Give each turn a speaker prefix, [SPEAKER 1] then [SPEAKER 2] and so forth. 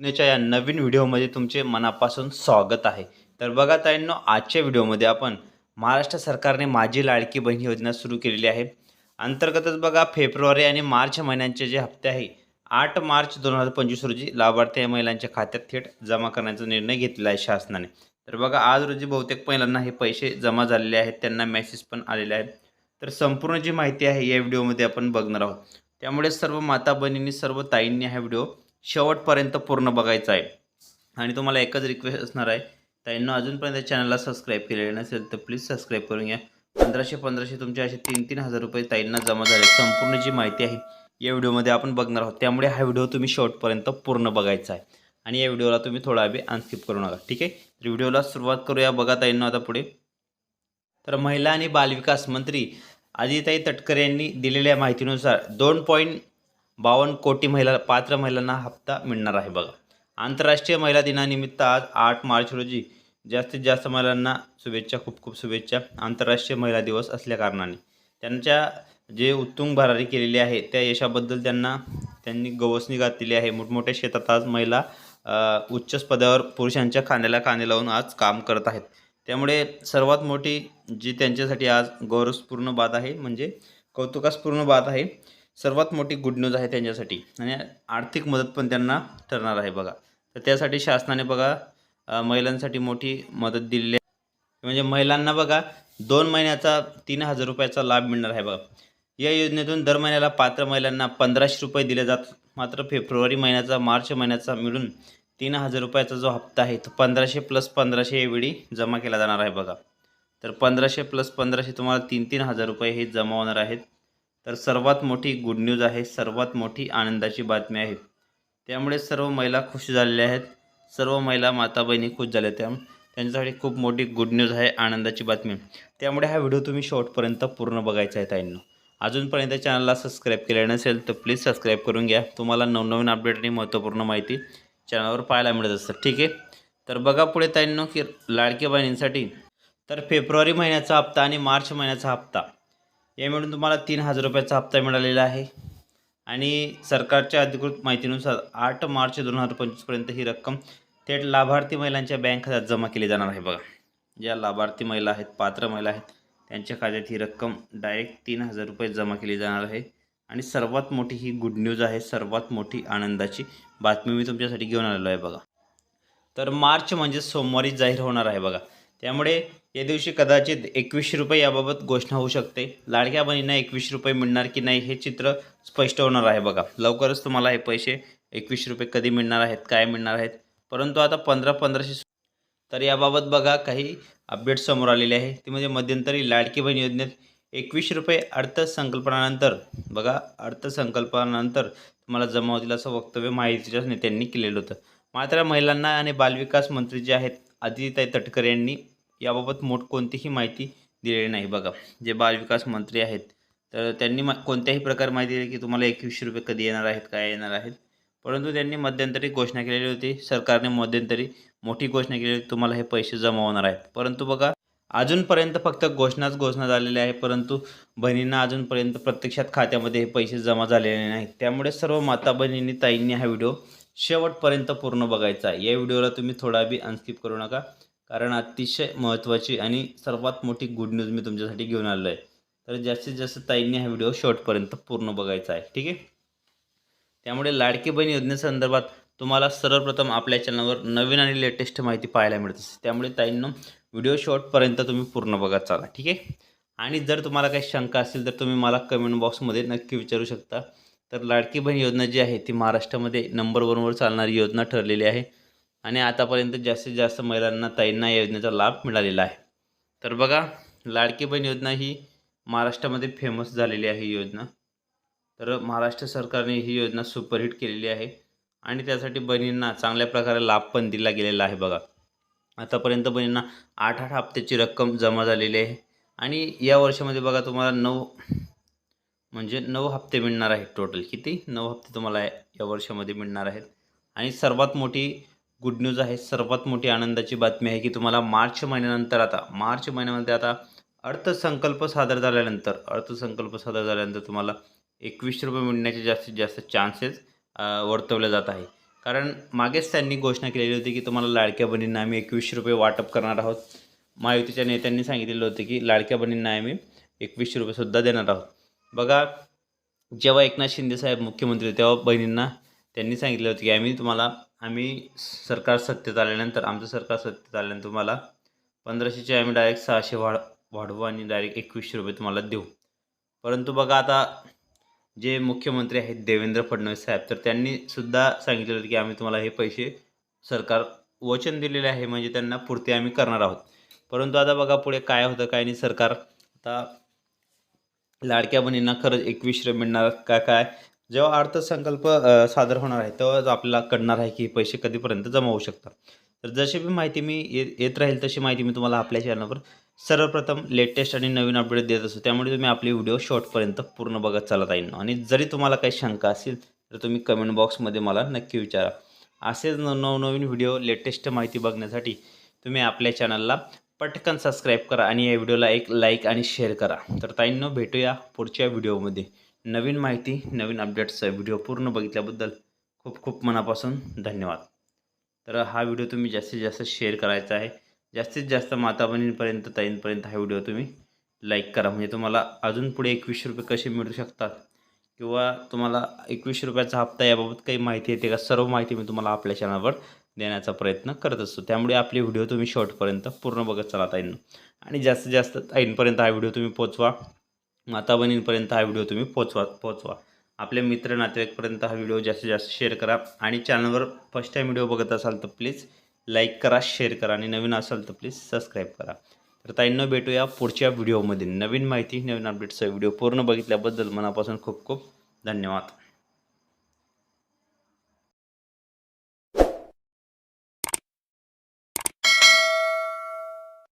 [SPEAKER 1] च्या या नवीन व्हिडिओमध्ये तुमचे मनापासून स्वागत आहे. तर बघा ताईंनो आजच्या व्हिडिओमध्ये आपण महाराष्ट्र सरकारने माझी लाडकी बहीण योजना सुरू केलेली आहे. अंतर्गतच बघा फेब्रुवारी आणि मार्च महिन्यांचे जे हप्ते आहे आठ मार्च दोन हजार पंचवीस रोजी लाभार्थी या महिलांच्या खात्यात थेट जमा करण्याचा निर्णय घेतला आहे शासनाने. तर बघा आज रोजी बहुतेक महिलांना हे पैसे जमा झालेले आहेत त्यांना मेसेज पण आलेले आहेत. तर संपूर्ण जी माहिती आहे या व्हिडिओमध्ये आपण बघणार आहोत. त्यामुळे सर्व माता बहिणींनी सर्व ताईंनी हा व्हिडिओ शेवटपर्यंत पूर्ण बघायचा आहे. आणि तुम्हाला एकच रिक्वेस्ट असणार आहे. ताईंना अजूनपर्यंत चॅनलला सबस्क्राईब केलेलं नसेल तर प्लीज सबस्क्राईब करून घ्या. पंधराशे पंधराशे तुमचे असे तीन तीन हजार रुपये ताईंना जमा झाले. संपूर्ण जी माहिती आहे या व्हिडिओमध्ये आपण बघणार आहोत. त्यामुळे हा व्हिडिओ तुम्ही शेवटपर्यंत पूर्ण बघायचा आहे. आणि या व्हिडिओला तुम्ही थोडा वेळ अनस्किप करू नका ठीक आहे? तर व्हिडिओला सुरुवात करूया. बघा ताईंना आता पुढे. तर महिला आणि बालविकास मंत्री आदिताई तटकरे यांनी दिलेल्या माहितीनुसार दोन पॉईंट बावन्न कोटी महिला पात्र महिलांना हप्ता मिळणार आहे बघा. आंतरराष्ट्रीय महिला दिनानिमित्त आज आठ मार्च रोजी जास्तीत जास्त महिलांना शुभेच्छा खूप खूप शुभेच्छा. आंतरराष्ट्रीय महिला दिवस असल्याकारणाने त्यांच्या जे उत्तुंग भरारी केलेली आहे त्या यशाबद्दल त्यांना त्यांनी गवसणी घातलेली आहे. मोठमोठ्या शेतात आज महिला उच्च पदावर पुरुषांच्या खांद्याला खांदे लावून आज काम करत आहेत. त्यामुळे सर्वात मोठी जी त्यांच्यासाठी आज गौरवपूर्ण बात आहे म्हणजे कौतुकास्पूर्ण बात आहे सर्वात मोठी गुड न्यूज आहे त्यांच्यासाठी. आणि आर्थिक मदत पण त्यांना ठरणार आहे बघा. तर त्यासाठी शासनाने बघा महिलांसाठी मोठी मदत दिलेली आहे. म्हणजे महिलांना बघा दोन महिन्याचा तीन हजार रुपयाचा लाभ मिळणार आहे बघा. या योजनेतून दर महिन्याला पात्र महिलांना पंधराशे रुपये दिले जातात मात्र फेब्रुवारी महिन्याचा मार्च महिन्याचा मिळून तीन हजार रुपयाचा जो हप्ता आहे तो पंधराशे प्लस पंधराशे यावेळी जमा केला जाणार आहे बघा. तर पंधराशे प्लस पंधराशे तुम्हाला तीन तीन हजार रुपये हे जमा होणार आहेत. तर सर्वात मोठी गुड न्यूज आहे सर्वात मोठी आनंदाची बातमी आहे. त्यामुळे सर्व महिला खुश झालेल्या आहेत. सर्व महिला माता बहिणी खुश झाल्या त्या त्यांच्यासाठी खूप मोठी गुड न्यूज आहे आनंदाची बातमी. त्यामुळे हा व्हिडिओ तुम्ही शॉर्टपर्यंत पूर्ण बघायचा आहे ताईंना. अजूनपर्यंत चॅनलला सबस्क्राईब केले नसेल तर प्लीज सबस्क्राईब करून घ्या. तुम्हाला नवनवीन अपडेट आणि महत्त्वपूर्ण माहिती चॅनलवर पाहायला मिळत असतं ठीक आहे? तर बघा पुढे ताईंनो की लाडक्या बहिणींसाठी. तर फेब्रुवारी महिन्याचा हप्ता आणि मार्च महिन्याचा हप्ता. या मिळून तुम्हाला तीन हजार रुपयाचा हप्ता मिळालेला आहे. आणि सरकारच्या अधिकृत माहितीनुसार आठ मार्च दोन हजार पंचवीसपर्यंत ही रक्कम थेट लाभार्थी महिलांच्या बँक खात्यात जमा केली जाणार आहे बघा. ज्या लाभार्थी महिला आहेत पात्र महिला आहेत त्यांच्या खात्यात ही रक्कम डायरेक्ट तीन हजार रुपये जमा केली जाणार आहे. आणि सर्वात मोठी ही गुड न्यूज आहे सर्वात मोठी आनंदाची बातमी मी तुमच्यासाठी घेऊन आलेलो आहे बघा. तर मार्च म्हणजे सोमवारी जाहीर होणार आहे बघा. त्यामुळे या दिवशी कदाचित एकवीसशे रुपये याबाबत घोषणा होऊ शकते. लाडक्या बहिणींना एकवीसशे रुपये मिळणार की नाही हे चित्र स्पष्ट होणार आहे बघा. लवकरच तुम्हाला हे पैसे एकवीसशे रुपये कधी मिळणार आहेत काय मिळणार आहेत? परंतु आता पंधरा पंधराशे तर याबाबत बघा काही अपडेट समोर आलेले आहे. ती म्हणजे मध्यंतरी लाडकी बहीण योजनेत एकवीसशे रुपये अर्थसंकल्पनानंतर बघा अर्थसंकल्पनानंतर तुम्हाला जमा होतील असं वक्तव्य माहितीच्या नेत्यांनी केलेलं होतं. मात्र महिलांना आणि बालविकास मंत्री जे आहेत आदितीताई तटकरे यांनी याबाबत मोठ कोणतीही माहिती दिलेली नाही. बघा जे बालविकास मंत्री आहेत तर त्यांनी मा कोणत्याही प्रकारे माहिती दिली की तुम्हाला एकवीसशे रुपये कधी येणार आहेत काय येणार आहेत? परंतु त्यांनी मध्यंतरी घोषणा केलेली होती. सरकारने मध्यंतरी मोठी घोषणा केली होती तुम्हाला हे पैसे जमा होणार आहेत. परंतु बघा अजूनपर्यंत फक्त घोषणाच घोषणा झालेली आहे परंतु बहिणींना अजूनपर्यंत प्रत्यक्षात खात्यामध्ये हे पैसे जमा झालेले नाहीत. त्यामुळे सर्व माता बहिणींनी ताईंनी हा व्हिडिओ शेवटपर्यंत पूर्ण बघायचा आहे. या व्हिडिओला तुम्ही थोडा बी अनस्किप करू नका. कारण अतिशय महत्त्वाची आणि सर्वात मोठी गुड न्यूज मी तुमच्यासाठी घेऊन आलेलो आहे तर जास्तीत जास्त ताईंनी हा व्हिडिओ शॉर्टपर्यंत पूर्ण बघायचा आहे ठीक आहे? त्यामुळे लाडकी बहीण योजनेसंदर्भात तुम्हाला सर्वप्रथम आपल्या चॅनलवर नवीन आणि लेटेस्ट माहिती पाहायला मिळत. असते त्यामुळे ताईंना व्हिडिओ शॉर्टपर्यंत तुम्ही पूर्ण बघत चाला ठीक आहे? आणि जर तुम्हाला काही शंका असेल तर तुम्ही मला कमेंट बॉक्समध्ये नक्की विचारू शकता. तर लाडकी बहीण योजना जी आहे ती महाराष्ट्रामध्ये नंबर वनवर चालणारी योजना ठरलेली आहे. आणि आतापर्यंत जास्तीत जास्त महिलांना ताईंना योजनेचा लाभ मिळालेला आहे. तर बघा लाडकी बहीण योजना ही महाराष्ट्रामध्ये फेमस झालेली आहे ही योजना. तर महाराष्ट्र सरकारने ही योजना सुपरहिट केलेली आहे. आणि त्यासाठी बहिणींना चांगल्या प्रकारे लाभ पण दिला गेलेला आहे बघा. आतापर्यंत बहिणींना आठ आठ हप्त्याची रक्कम जमा झालेली आहे. आणि या वर्षामध्ये बघा तुम्हाला नऊ म्हणजे नऊ हप्ते मिळणार आहेत टोटल किती? नऊ हप्ते तुम्हाला या वर्षामध्ये मिळणार आहेत. आणि सर्वात मोठी गुड न्यूज आहे सर्वात मोठी आनंदाची बातमी आहे की तुम्हाला मार्च महिन्यानंतर आता मार्च महिन्यामध्ये आता अर्थसंकल्प सादर झाल्यानंतर अर्थसंकल्प सादर झाल्यानंतर तुम्हाला एकवीसशे रुपये मिळण्याचे जास्तीत जास्त चान्सेस वर्तवले जात आहे. कारण मागेच त्यांनी घोषणा केलेली होती की तुम्हाला लाडक्या बहिणींना आम्ही एकवीसशे रुपये वाटप करणार आहोत. महायुतीच्या नेत्यांनी सांगितलेलं होतं की लाडक्या बहिणींना आम्ही एकवीसशे रुपयेसुद्धा देणार आहोत. बघा जेव्हा एकनाथ शिंदेसाहेब मुख्यमंत्री तेव्हा बहिणींना त्यांनी सांगितलं होतं की आम्ही तुम्हाला आम्ही सरकार सत्तेत आल्यानंतर आमचं सरकार सत्तेत आल्यानंतर तुम्हाला पंधराशेचे आम्ही डायरेक्ट सहाशे वाढ वाढवू आणि डायरेक्ट एकवीसशे रुपये तुम्हाला देऊ. परंतु बघा आता जे मुख्यमंत्री आहेत देवेंद्र फडणवीस साहेब तर त्यांनी सुद्धा सांगितलेलं की आम्ही तुम्हाला हे पैसे सरकार वचन दिलेले आहे म्हणजे त्यांना पूर्ती आम्ही करणार आहोत. परंतु आता बघा पुढे काय होतं काय नाही सरकार आता लाडक्या बहिणींना खरंच एकवीस रुपये मिळणार का काय? जेव्हा अर्थसंकल्प सादर होणार आहे तेव्हाच आपल्याला कळणार आहे की हे पैसे कधीपर्यंत जमा होऊ शकतात. तर जशी बी माहिती मी येत राहील तशी माहिती मी तुम्हाला आपल्या चॅनलवर सर्वप्रथम लेटेस्ट आणि नवीन अपडेट देत असतो. त्यामुळे तुम्ही आपली व्हिडिओ शॉर्टपर्यंत पूर्ण बघत चालत आहे आणि जरी तुम्हाला काही शंका असेल तर तुम्ही कमेंट बॉक्समध्ये मला नक्की विचारा. असेच न नवनवीन व्हिडिओ लेटेस्ट माहिती बघण्यासाठी तुम्ही आपल्या चॅनलला पटकन सबस्क्राईब करा आणि या व्हिडिओला एक लाईक आणि शेअर करा. तर ताईंनो भेटूया पुढच्या व्हिडिओमध्ये नवीन माहिती नवीन अपडेट्सचा व्हिडिओ पूर्ण बघितल्याबद्दल खूप खूप मनापासून धन्यवाद. तर हा व्हिडिओ तुम्ही जास्तीत जास्त शेअर करायचा आहे. जास्तीत जास्त माता बहिणींपर्यंत ताईंपर्यंत हा व्हिडिओ तुम्ही लाईक करा. म्हणजे तुम्हाला अजून पुढे एकवीसशे रुपये कसे मिळू शकतात? किंवा तुम्हाला एकवीसशे रुपयाचा हप्ता याबाबत काही माहिती येते का? सर्व माहिती मी तुम्हाला आपल्या चॅनलवर देण्याचा प्रयत्न करत असतो. त्यामुळे आपले व्हिडिओ तुम्ही शॉर्टपर्यंत पूर्ण बघत चला ताईंना. आणि जास्तीत जास्त ताईंपर्यंत हा व्हिडिओ तुम्ही पोचवा. माता बहिणींपर्यंत हा व्हिडिओ तुम्ही पोचवा पोचवा. आपल्या मित्र नातेवाईकपर्यंत हा व्हिडिओ जास्तीत जास्त शेअर करा आणि चॅनलवर फर्स्ट टाईम व्हिडिओ बघत असाल तर प्लीज लाईक करा शेअर करा आणि नवीन असाल तर प्लीज सबस्क्राईब करा. तर ताईंना भेटूया पुढच्या व्हिडिओमध्ये. नवीन माहिती नवीन अपडेटचा व्हिडिओ पूर्ण बघितल्याबद्दल मनापासून खूप खूप धन्यवाद.